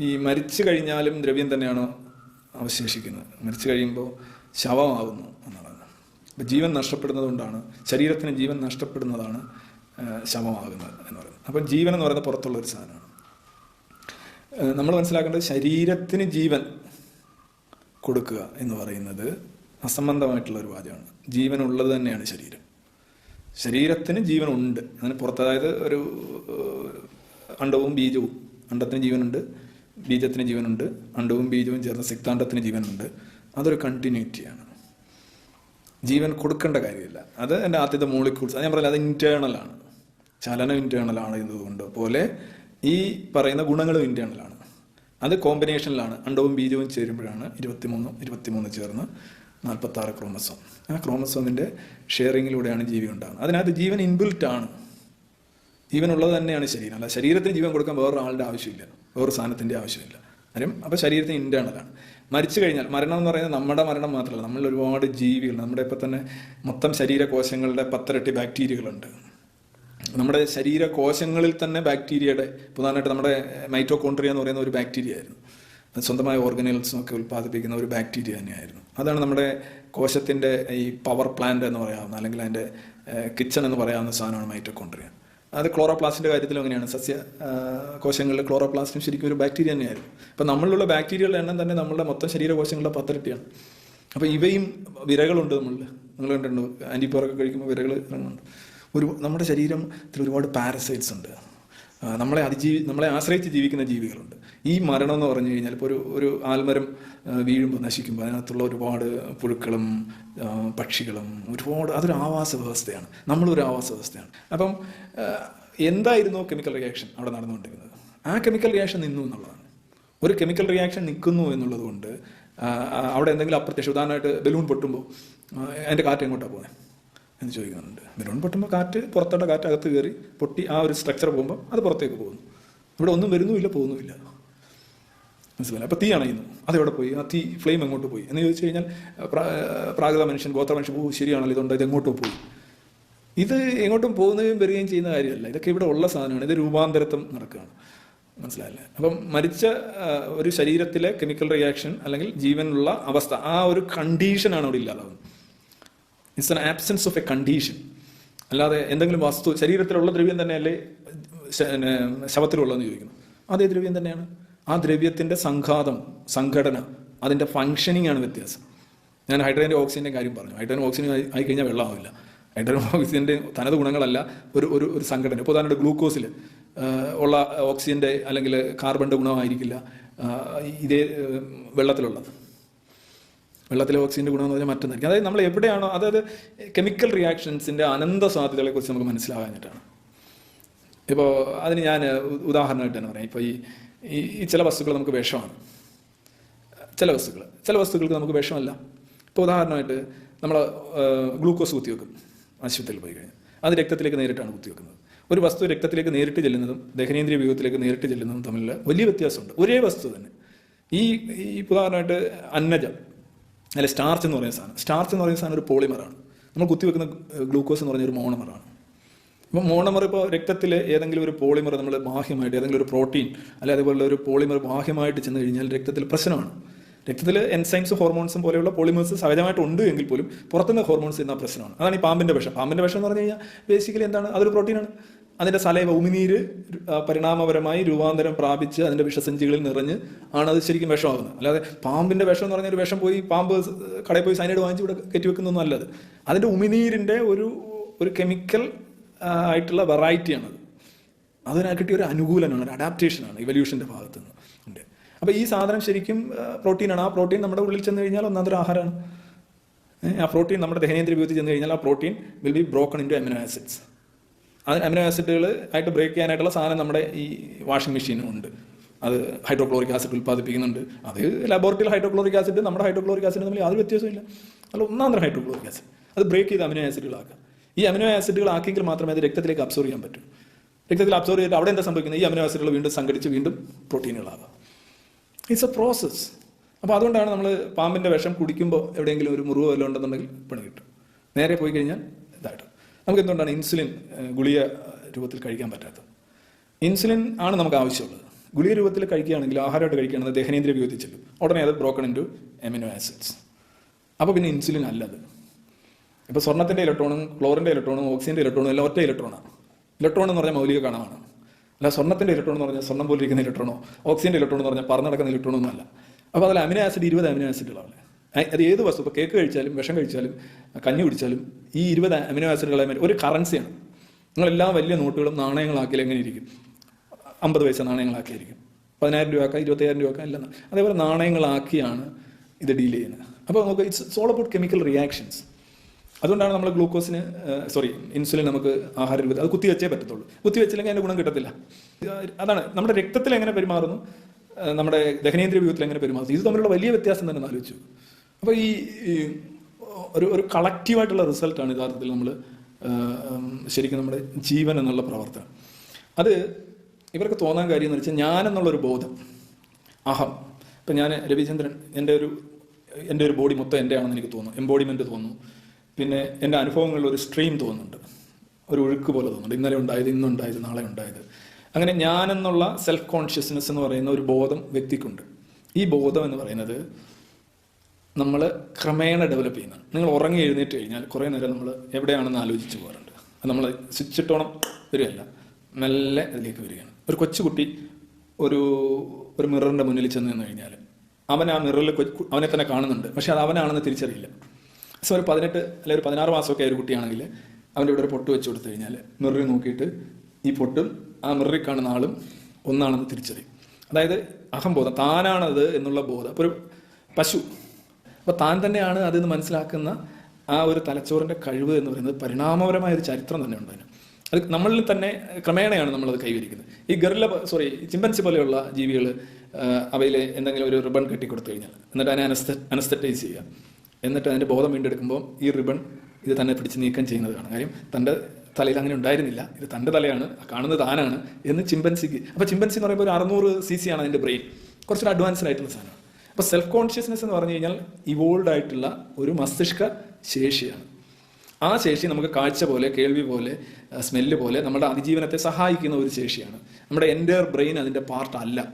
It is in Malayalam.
ഈ മരിച്ചു കഴിഞ്ഞാലും ദ്രവ്യം തന്നെയാണ് അവശേഷിക്കുന്നത്? മരിച്ചു കഴിയുമ്പോൾ ശവമാകുന്നു എന്നുള്ളത്. അപ്പം ജീവൻ നഷ്ടപ്പെടുന്നത് കൊണ്ടാണ് ശരീരത്തിന് ജീവൻ നഷ്ടപ്പെടുന്നതാണ് ശവമാകുന്നത് എന്ന് പറയുന്നത്. അപ്പം ജീവൻ എന്ന് പറയുന്നത് പുറത്തുള്ള ഒരു സാധനമാണ്. നമ്മൾ മനസ്സിലാക്കേണ്ടത് ശരീരത്തിന് ജീവൻ കൊടുക്കുക എന്ന് പറയുന്നത് അസംബന്ധമായിട്ടുള്ള ഒരു വാചകമാണ്. ജീവനുള്ളത് തന്നെയാണ് ശരീരം. ശരീരത്തിന് ജീവനുണ്ട് അതിന് പുറത്ത് അതായത് ഒരു അണ്ടവും ബീജവും അണ്ടത്തിന് ജീവനുണ്ട്. ബീജത്തിന് ജീവനുണ്ട് അണ്ടവും ബീജവും ചേർന്ന സിക്താണ്ടത്തിന് ജീവനുണ്ട്. അതൊരു കണ്ടിന്യൂറ്റിയാണ് ജീവൻ കൊടുക്കേണ്ട കാര്യമില്ല. അത് എന്റെ ആദ്യത്തെ മോളിക്യൂൾസ് അത് ഞാൻ പറഞ്ഞില്ല അത് ഇന്റേണലാണ് ചലനം ഇന്റേണലാണ് ഇതുകൊണ്ട് പോലെ ഈ പറയുന്ന ഗുണങ്ങളും ഇന്റേണലാണ് അത് കോമ്പിനേഷനിലാണ് അണ്ടവും ബീജവും ചേരുമ്പോഴാണ് ഇരുപത്തിമൂന്നും ഇരുപത്തിമൂന്ന് ചേർന്ന് നാൽപ്പത്താറ് ക്രോമസോം ആ ക്രോമസോമിന്റെ ഷെയറിങ്ങിലൂടെയാണ് ജീവി ഉണ്ടാകുന്നത്. അതിനകത്ത് ജീവൻ ഇൻബിൽറ്റ് ആണ്. ജീവനുള്ളത് തന്നെയാണ് ശരീരം. അല്ല ശരീരത്തിന് ജീവൻ കൊടുക്കാൻ വേറൊരാളുടെ ആവശ്യമില്ല. വേറൊരു സാധനത്തിന്റെ ആവശ്യമില്ല. കാര്യം അപ്പോൾ ശരീരത്തിന് ഇന്റേണലാണ് മരിച്ചു കഴിഞ്ഞാൽ മരണം എന്ന് പറയുന്നത് നമ്മുടെ മരണം മാത്രമല്ല നമ്മൾ ഒരുപാട് ജീവികൾ നമ്മുടെ ഇപ്പം തന്നെ മൊത്തം ശരീരകോശങ്ങളുടെ പത്തിരട്ടി ബാക്ടീരിയകളുണ്ട്. നമ്മുടെ ശരീരകോശങ്ങളിൽ തന്നെ ബാക്ടീരിയയുടെ പ്രധാനമായിട്ട് നമ്മുടെ മൈറ്റോകോൺട്രിയ എന്ന് പറയുന്ന ഒരു ബാക്ടീരിയ ആയിരുന്നു. സ്വന്തമായ ഓർഗനൈൽസും ഒക്കെ ഉൽപ്പാദിപ്പിക്കുന്ന ഒരു ബാക്ടീരിയ തന്നെയായിരുന്നു. അതാണ് നമ്മുടെ കോശത്തിന്റെ ഈ പവർ പ്ലാന്റ് എന്ന് പറയാവുന്ന അല്ലെങ്കിൽ അതിന്റെ കിച്ചൺ എന്ന് പറയാവുന്ന സാധനമാണ് മൈറ്റോകോൺട്രിയ അത് ക്ലോറോപ്ലാസ്റ്റിന്റെ കാര്യത്തിലും അങ്ങനെയാണ്. സസ്യ കോശങ്ങളിൽ ക്ലോറോപ്ലാസ്റ്റും ശരിക്കും ഒരു ബാക്ടീരിയ തന്നെയായിരുന്നു. അപ്പോൾ നമ്മളിലുള്ള ബാക്ടീരിയകളുടെ എണ്ണം തന്നെ നമ്മളുടെ മൊത്തം ശരീരകോശങ്ങളുടെ പത്തിരട്ടിയാണ്. അപ്പോൾ ഇവയും വിരകളുണ്ട് നമ്മളിൽ നിങ്ങൾ കണ്ടിട്ടുണ്ടോ ആന്റിപ്പോറൊക്കെ കഴിക്കുമ്പോൾ വിരകൾ ഇറങ്ങുന്നുണ്ട്. ഒരു നമ്മുടെ ശരീരത്തിൽ ഒരുപാട് പാരസൈറ്റ്സ് ഉണ്ട്. നമ്മളെ അതിജീവി നമ്മളെ ആശ്രയിച്ച് ജീവിക്കുന്ന ജീവികളുണ്ട്. ഈ മരണം എന്ന് പറഞ്ഞു കഴിഞ്ഞാൽ ഇപ്പോൾ ഒരു ഒരു ആൽമരം വീഴുമ്പോൾ നശിക്കുമ്പോൾ അതിനകത്തുള്ള ഒരുപാട് പുഴുക്കളും പക്ഷികളും ഒരുപാട് അതൊരു ആവാസ വ്യവസ്ഥയാണ്. നമ്മളൊരു ആവാസ വ്യവസ്ഥയാണ്. അപ്പം എന്തായിരുന്നു കെമിക്കൽ റിയാക്ഷൻ അവിടെ നടന്നുകൊണ്ടിരുന്നത്? ആ കെമിക്കൽ റിയാക്ഷൻ നിന്നു എന്നുള്ളതാണ്. ഒരു കെമിക്കൽ റിയാക്ഷൻ നിൽക്കുന്നു എന്നുള്ളത് കൊണ്ട് അവിടെ എന്തെങ്കിലും അപ്രത്യക്ഷം ഉദാഹരണമായിട്ട് ബലൂൺ പൊട്ടുമ്പോൾ അതിന്റെ കാറ്റ് എങ്ങോട്ടാണ് പോകുന്നത്? എന്ന് ചോദിക്കുന്നുണ്ട്. ബലൂൺ പൊട്ടുമ്പോൾ കാറ്റ് പുറത്തോട്ട് കാറ്റ് അകത്ത് കയറി പൊട്ടി ആ ഒരു സ്ട്രക്ചർ പോകുമ്പോൾ അത് പുറത്തേക്ക് പോകുന്നു. ഇവിടെ ഒന്നും വരുന്നുമില്ല പോകുന്നുമില്ല. മനസ്സിലായി അപ്പോൾ തീ അണയുന്നു അതെവിടെ പോയി? ആ തീ ഫ്ലെയിം എങ്ങോട്ട് പോയി? എന്ന് ചോദിച്ചു കഴിഞ്ഞാൽ പ്രാ- പ്രാകൃത മനുഷ്യൻ ഗോത്ര മനുഷ്യൻ ഓ ശരിയാണല്ലോ ഇതുണ്ട്? ഇത് എങ്ങോട്ടും പോയി? ഇത് എങ്ങോട്ടും പോകുന്നതും വരികയും ചെയ്യുന്ന കാര്യമല്ല. ഇതൊക്കെ ഇവിടെ ഉള്ള സാധനമാണ്. ഇത് രൂപാന്തരത്വം നടക്കുകയാണ്. മനസ്സിലായില്ലേ? അപ്പം മരിച്ച ഒരു ശരീരത്തിലെ കെമിക്കൽ റിയാക്ഷൻ അല്ലെങ്കിൽ ജീവനുള്ള അവസ്ഥ ആ ഒരു കണ്ടീഷനാണ് അവിടെ ഇല്ലാതാവുന്നത്. It's an absence of a condition അല്ലാതെ എന്തെങ്കിലും വസ്തു ശരീരത്തിലുള്ള ദ്രവ്യം തന്നെയല്ലേ ശവത്തിലുള്ളതെന്ന് ചോദിക്കുന്നു. അതേ ദ്രവ്യം തന്നെയാണ്. ആ ദ്രവ്യത്തിന്റെ സംഘാതം സംഘടന അതിന്റെ ഫങ്ഷനിങ് ആണ് വ്യത്യാസം. ഞാൻ ഹൈഡ്രജന്റെ ഓക്സിജന്റെ കാര്യം പറഞ്ഞു. ഹൈഡ്രജൻ ഓക്സിജൻ ആയി കഴിഞ്ഞാൽ വെള്ളമാവില്ല. ഹൈഡ്രജൻ ഓക്സിജന്റെ തനത് ഗുണങ്ങളല്ല ഒരു ഒരു ഒരു സംഘടന. ഇപ്പോൾ തന്നെ ഗ്ലൂക്കോസിൽ ഉള്ള ഓക്സിജന്റെ അല്ലെങ്കിൽ കാർബണിന്റെ ഗുണമായിരിക്കില്ല ഇതേ വെള്ളത്തിലുള്ളത്. വെള്ളത്തിലെ ഓക്സിജന്റെ ഗുണമെന്ന് പറഞ്ഞാൽ മറ്റൊന്നായിരിക്കും. അതായത് നമ്മൾ എവിടെയാണോ അതായത് കെമിക്കൽ റിയാക്ഷൻസിന്റെ അനന്ത സാധ്യതകളെക്കുറിച്ച് നമുക്ക് മനസ്സിലാകാഞ്ഞിട്ടാണ് ഇപ്പോൾ അതിന് ഞാൻ ഉദാഹരണമായിട്ട് തന്നെ പറയാം ഇപ്പോൾ ഈ ഈ- ഈ ചില വസ്തുക്കൾ നമുക്ക് വിഷമാണ്. ചില വസ്തുക്കൾ ചില വസ്തുക്കൾക്ക് നമുക്ക് വിഷമല്ല. ഇപ്പോൾ ഉദാഹരണമായിട്ട് നമ്മൾ ഗ്ലൂക്കോസ് കുത്തിവെക്കും ആശുപത്രിയിൽ പോയി കഴിഞ്ഞാൽ. അത് രക്തത്തിലേക്ക് നേരിട്ടാണ് കുത്തിവെക്കുന്നത്. ഒരു വസ്തു രക്തത്തിലേക്ക് നേരിട്ട് ചെല്ലുന്നതും ദഹനേന്ദ്രിയ വ്യൂഹത്തിലേക്ക് നേരിട്ട് ചെല്ലുന്നതും തമ്മിൽ വലിയ വ്യത്യാസമുണ്ട്. ഒരേ വസ്തു തന്നെ. ഈ ഈ ഉദാഹരണമായിട്ട് അന്നജം. അല്ലെ സ്റ്റാർച്ച് എന്ന് പറയുന്ന സാധനം. സ്റ്റാർച്ച് എന്ന് പറയുന്ന സാധനം ഒരു പോളിമറാണ് നമ്മൾ കുത്തിവെക്കുന്ന ഗ്ലൂക്കോസ് എന്ന് പറഞ്ഞ ഒരു മോണമറാണ് ഇപ്പോൾ മോണമർ ഇപ്പോൾ രക്തത്തിൽ ഏതെങ്കിലും ഒരു പോളിമർ നമ്മൾ ബാഹ്യമായിട്ട് ഏതെങ്കിലും ഒരു പ്രോട്ടീൻ അല്ലെ അതുപോലെ ഒരു പോളിമർ ബാഹ്യമായിട്ട് ചെന്ന് കഴിഞ്ഞാൽ രക്തത്തിൽ പ്രശ്നമാണ്. രക്തത്തിൽ എൻസൈംസ് ഹോർമോൺസും പോലെയുള്ള പോളിമേഴ്സ് സഹജമായിട്ട് ഉണ്ട് എങ്കിൽ പോലും പുറത്തുനിന്ന് ഹോർമോൺസ് എന്ന പ്രശ്നമാണ്. അതാണ് ഈ പാമ്പിന്റെ വിഷം. പാമ്പിന്റെ വിഷം എന്ന് പറഞ്ഞു കഴിഞ്ഞാൽ ബേസിക്കലി എന്താണ്? അതൊരു പ്രോട്ടീനാണ് അതിന്റെ സലൈവ ഉമിനീര് പരിണാമപരമായി രൂപാന്തരം പ്രാപിച്ച് അതിന്റെ വിഷസഞ്ചികളിൽ നിറഞ്ഞ് ആണ് അത് ശരിക്കും വിഷമാകുന്നത്. അല്ലാതെ പാമ്പിന്റെ വിഷം എന്ന് പറഞ്ഞൊരു വിഷം പോയി പാമ്പ് കടയിൽ പോയി സൈനൈഡ് വാങ്ങിച്ച് ഇവിടെ കെറ്റിവെക്കുന്നൊന്നും അല്ലത്. അതിന്റെ ഉമിനീരിന്റെ ഒരു ഒരു കെമിക്കൽ ആയിട്ടുള്ള വെറൈറ്റിയാണത്. അതിനാ കിട്ടിയ ഒരു അനുകൂലനാണ് ഒരു അഡാപ്റ്റേഷനാണ് ഇവല്യൂഷന്റെ ഭാഗത്ത് നിന്ന് ഉണ്ട്. അപ്പോൾ ഈ സാധനം ശരിക്കും പ്രോട്ടീനാണ്. ആ പ്രോട്ടീൻ നമ്മുടെ ഉള്ളിൽ ചെന്ന് കഴിഞ്ഞാൽ ഒന്നാമതൊരു ആഹാരമാണ്. ആ പ്രോട്ടീൻ നമ്മുടെ ദഹനേന്ദ്രിയ ഉപയോഗിച്ച് ചെന്ന് കഴിഞ്ഞാൽ ആ protein will be broken into amino acids amino ആസിഡുകൾ ആയിട്ട് ബ്രേക്ക് ചെയ്യാനായിട്ടുള്ള സാധനം നമ്മുടെ ഈ വാഷിംഗ് മെഷീനും ഉണ്ട്. അത് ഹൈഡ്രോക്ലോറിക് ആസിഡ് ഉൽപ്പാദിപ്പിക്കുന്നുണ്ട്. അത് ലബോറട്ടറിയിൽ ഹൈഡ്രോക്ലോറിക് ആസിഡ് നമ്മുടെ ഹൈഡ്രോക്ലോറിക് ആസിഡ് തമ്മിൽ യാതൊരു വ്യത്യാസമില്ല അല്ല ഒന്നാം തരം ഹൈഡ്രോക്ലോറിക് ആസിഡ് അത് ബ്രേക്ക് ചെയ്ത് അമിനോ ആസിഡുകളാക്കുക ഈ അമിനോ ആസിഡുകൾ ആക്കിയെങ്കിൽ മാത്രമേ അത് രക്തത്തിലേക്ക് അബ്സോർവ് ചെയ്യാൻ പറ്റൂ. രക്തത്തിൽ അബ്സോർവ് ചെയ്തിട്ട് അവിടെ എന്താ സംഭവിക്കുന്നത്? ഈ അമിനോ ആസിഡുകൾ വീണ്ടും സംഘടിച്ച് വീണ്ടും പ്രോട്ടീനുകളാകാം. ഇറ്റ്സ് എ പ്രോസസ്സ് അപ്പോൾ അതുകൊണ്ടാണ് നമ്മൾ പാമ്പിന്റെ വിഷം കുടിക്കുമ്പോൾ എവിടെയെങ്കിലും ഒരു മുറിവ് വല്ലതും ഉണ്ടെന്നുണ്ടെങ്കിൽ പണി കിട്ടും നേരെ പോയി കഴിഞ്ഞാൽ ഇതായിട്ട്. നമുക്ക് എന്തുകൊണ്ടാണ് ഇൻസുലിൻ ഗുളിക രൂപത്തിൽ കഴിക്കാൻ പറ്റാത്തത്? ഇൻസുലിൻ ആണ് നമുക്ക് ആവശ്യമുള്ളത്. ഗുളിക രൂപത്തിൽ കഴിക്കുകയാണെങ്കിൽ ആഹാരമായിട്ട് കഴിക്കുകയാണെങ്കിൽ ദഹനേന്ദ്രിയ വിയോജിച്ചല്ലോ ചെല്ലും ഉടനെ അത് ബ്രോക്കൺ ഇന്റു എമിനോ ആസിഡ്സ് അപ്പോൾ പിന്നെ ഇൻസുലിൻ അല്ലത് ഇപ്പോൾ സ്വർണത്തിന്റെ ഇലക്ട്രോണും ക്ലോറിന്റെ ഇലക്ട്രോണും ഓക്സിജന്റെ ഇലക്ട്രോണും എല്ലാം ഒറ്റ ഇലക്ട്രോണാണ്. ഇലക്ട്രോൺ എന്ന് പറഞ്ഞാൽ മൗലിക കണമാണ്. അല്ല സ്വർണത്തിന്റെ ഇലക്ട്രോൺ എന്ന് പറഞ്ഞാൽ സ്വർണം പോലെ ഇരിക്കുന്ന ഇലക്ട്രോണോ ഓക്സിജന്റെ ഇലക്ട്രോൺ എന്ന് പറഞ്ഞാൽ പറന്നടക്കുന്ന ഇലക്ട്രോണോ ഒന്നും അല്ല. അപ്പോൾ അതിൽ അമിനോ ആസിഡ് ഇരുപത് അമിനോ ആസിഡുകളാണ് അത് ഏത് വസ്തു? ഇപ്പോൾ കേക്ക് കഴിച്ചാലും വിഷം കഴിച്ചാലും കഞ്ഞി കുടിച്ചാലും ഈ ഇരുപത് അമിനോ ആസിഡുകളെ ഒരു കറൻസിയാണ്. നിങ്ങളെല്ലാ വലിയ നോട്ടുകളും നാണയങ്ങളാക്കിയാൽ എങ്ങനെ ഇരിക്കും? അമ്പത് പൈസ നാണയങ്ങളാക്കിയായിരിക്കും. പതിനായിരം രൂപ ആക്കാം ഇരുപത്തയ്യായിരം രൂപ ആക്കാം എല്ലാം അതേപോലെ നാണയങ്ങളാക്കിയാണ് ഇത് ഡീൽ ചെയ്യുന്നത്. അപ്പോൾ നമുക്ക് it's all about chemical reactions അതുകൊണ്ടാണ് നമ്മൾ ഗ്ലൂക്കോസിന് സോറി ഇൻസുലിൻ നമുക്ക് ആഹാര രൂപത്തിൽ അത് കുത്തിവെച്ചേ പറ്റത്തുള്ളൂ. കുത്തിവെച്ചില്ലെങ്കിൽ അതിന്റെ ഗുണം കിട്ടത്തില്ല. അതാണ് നമ്മുടെ രക്തത്തിൽ എങ്ങനെ പെരുമാറുന്നു? നമ്മുടെ ദഹനേന്ദ്രിയ വ്യൂഹത്തിൽ എങ്ങനെ പെരുമാറുന്നു? ഇത് തമ്മിലുള്ള വലിയ വ്യത്യാസം തന്നെ ആലോചിച്ചു. അപ്പോൾ ഈ ഒരു ഒരു കളക്റ്റീവായിട്ടുള്ള റിസൾട്ടാണ് യഥാർത്ഥത്തിൽ നമ്മൾ ശരിക്കും നമ്മുടെ ജീവൻ എന്നുള്ള പ്രവർത്തനം. അത് ഇവർക്ക് തോന്നാൻ കാര്യം എന്ന് വെച്ചാൽ ഞാൻ എന്നുള്ളൊരു ബോധം. അഹം. ഇപ്പം ഞാൻ രവിചന്ദ്രൻ എന്റെ ഒരു എന്റെ ഒരു ബോഡി മൊത്തം എന്റെ ആണെന്ന് എനിക്ക് തോന്നുന്നു. എംബോഡിമെന്റ് തോന്നുന്നു. പിന്നെ എന്റെ അനുഭവങ്ങളിൽ ഒരു സ്ട്രീം തോന്നുന്നുണ്ട്. ഒരു ഒഴുക്ക് പോലെ തോന്നുന്നുണ്ട്. ഇന്നലെ ഉണ്ടായത് ഇന്നുണ്ടായത് നാളെ ഉണ്ടായത്. അങ്ങനെ ഞാനെന്നുള്ള സെൽഫ് കോൺഷ്യസ്നെസ് എന്ന് പറയുന്ന ഒരു ബോധം വ്യക്തിക്കുണ്ട്. ഈ ബോധം എന്ന് പറയുന്നത് നമ്മൾ ക്രമേണ ഡെവലപ്പ് ചെയ്യുന്നതാണ് നിങ്ങൾ ഉറങ്ങി എഴുന്നേറ്റ് കഴിഞ്ഞാൽ കുറേ നേരം നമ്മൾ എവിടെയാണെന്ന് ആലോചിച്ച് പോകാറുണ്ട്. അത് നമ്മൾ സ്വിച്ചിട്ടോണം വരികയല്ല മെല്ലെ അതിലേക്ക് വരികയാണ്. ഒരു കൊച്ചുകുട്ടി ഒരു ഒരു മിററിന്റെ മുന്നിൽ ചെന്ന് നിന്ന് കഴിഞ്ഞാൽ അവൻ ആ മിററിൽ അവനെ തന്നെ കാണുന്നുണ്ട്. പക്ഷേ അത് അവനാണെന്ന് തിരിച്ചറിയില്ല. സോ ഒരു പതിനെട്ട് അല്ലെങ്കിൽ ഒരു പതിനാറ് മാസമൊക്കെ ഒരു കുട്ടിയാണെങ്കിൽ അവന്റെ ഇവിടെ ഒരു പൊട്ട് വെച്ച് കൊടുത്തു കഴിഞ്ഞാൽ മിററിൽ നോക്കിയിട്ട് ഈ പൊട്ടും ആ മിററിൽ കാണുന്ന ആളും ഒന്നാണെന്ന് തിരിച്ചറിയും. അതായത് അഹംബോധം താനാണത് എന്നുള്ള ബോധം. ഒരു പശു അപ്പോൾ താൻ തന്നെയാണ് അതെന്ന് മനസ്സിലാക്കുന്ന ആ ഒരു തലച്ചോറിന്റെ കഴിവ് എന്ന് പറയുന്നത് പരിണാമപരമായ ഒരു ചരിത്രം തന്നെ ഉണ്ട് അത് നമ്മളിൽ തന്നെ ക്രമേണയാണ് നമ്മളത് കൈവരിക്കുന്നത്. ഈ ഗറില്ല സോറി ചിമ്പൻസി പോലെയുള്ള ജീവികൾ അവയിൽ എന്തെങ്കിലും ഒരു റിബൺ കെട്ടി കെട്ടിക്കൊടുത്തു കഴിഞ്ഞാൽ എന്നിട്ട് അതിനെ അനസ്ത അനസ്തറ്റൈസ് ചെയ്യുക. എന്നിട്ട് അതിന്റെ ബോധം വീണ്ടെടുക്കുമ്പോൾ ഈ റിബൺ ഇത് തന്നെ പിടിച്ച് നീക്കം ചെയ്യുന്നത് കാണാം. കാര്യം തന്റെ തലയിൽ അങ്ങനെ ഉണ്ടായിരുന്നില്ല. ഇത് തന്റെ തലയാണ് കാണുന്നത് താനാണ് എന്ന് ചിമ്പൻസിക്ക് അപ്പോൾ ചിമ്പൻസി എന്ന് പറയുമ്പോൾ ഒരു അറുന്നൂറ് സി സി ആണ് അതിന്റെ ബ്രെയിൻ. കുറച്ചൊരു അഡ്വാൻസ്ഡ് ആയിട്ടുള്ള സാധനമാണ്. അപ്പോൾ സെൽഫ് കോൺഷ്യസ്നെസ് എന്ന് പറഞ്ഞു കഴിഞ്ഞാൽ ഇവോൾഡ് ആയിട്ടുള്ള ഒരു മസ്തിഷ്ക ശേഷിയാണ്. ആ ശേഷി നമുക്ക് കാഴ്ച പോലെ കേൾവി പോലെ സ്മെല്ല് പോലെ നമ്മുടെ അതിജീവനത്തെ സഹായിക്കുന്ന ഒരു ശേഷിയാണ്. നമ്മുടെ എന്റെ ബ്രെയിൻ അതിന്റെ പാർട്ട് അല്ല.